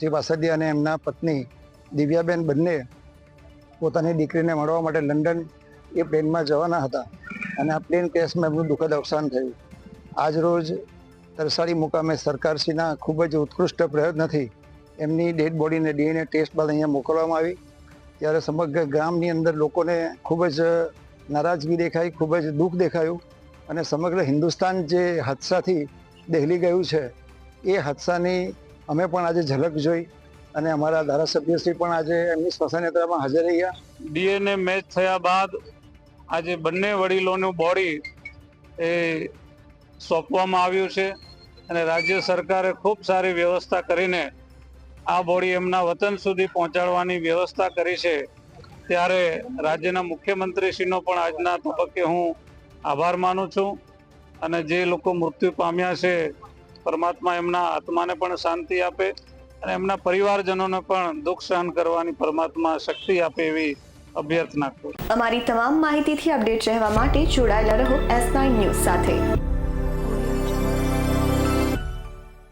શ્રી વાસદિયા અને એમના પત્ની દિવ્યાબેન બંને પોતાની દીકરીને મળવા માટે લંડન એ પ્લેનમાં જવાના હતા અને આ પ્લેન ક્રેશમાં એમનું દુઃખદ અવસાન થયું. આજ રોજ તરસાડી મુકામે સરકારશ્રીના ખૂબ જ ઉત્કૃષ્ટ પ્રયત્નથી એમની ડેડ બોડીને ડીએનએ ટેસ્ટ બાદ અહીંયા મોકલવામાં આવી. ત્યારે સમગ્ર ગામની અંદર લોકોને ખૂબ જ નારાજગી દેખાઈ, ખૂબ જ દુઃખ દેખાયું અને સમગ્ર હિન્દુસ્તાન જે હાદસાથી દહેલી ગયું છે, એ હાદસાની અમે પણ આજે ઝલક જોઈ અને અમારા ધારાસભ્યશ્રી પણ આજે એમની સ્મશાનયાત્રામાં હાજર રહ્યા. ડીએનએ મેચ થયા બાદ આજે બંને વડીલોનું બોડી એ સોંપવામાં આવ્યું છે અને રાજ્ય સરકારે ખૂબ સારી વ્યવસ્થા કરીને આ બોડી એમના વતન સુધી પહોંચાડવાની વ્યવસ્થા કરી છે. ત્યારે રાજ્યના મુખ્યમંત્રીશ્રીનો પણ આજના તબક્કે હું આભાર માનું છું અને જે લોકો મૃત્યુ પામ્યા છે પરમાત્મા એમના આત્માને પણ શાંતિ આપે અને એમના પરિવારજનોને પણ દુઃખ સહન કરવાની પરમાત્મા શક્તિ આપે એવી અભ્યર્થના કરું અમારી તમામ માહિતીથી અપડેટ રહેવા માટે જોડાયેલા રહો એસ નાઇન ન્યૂઝ સાથે.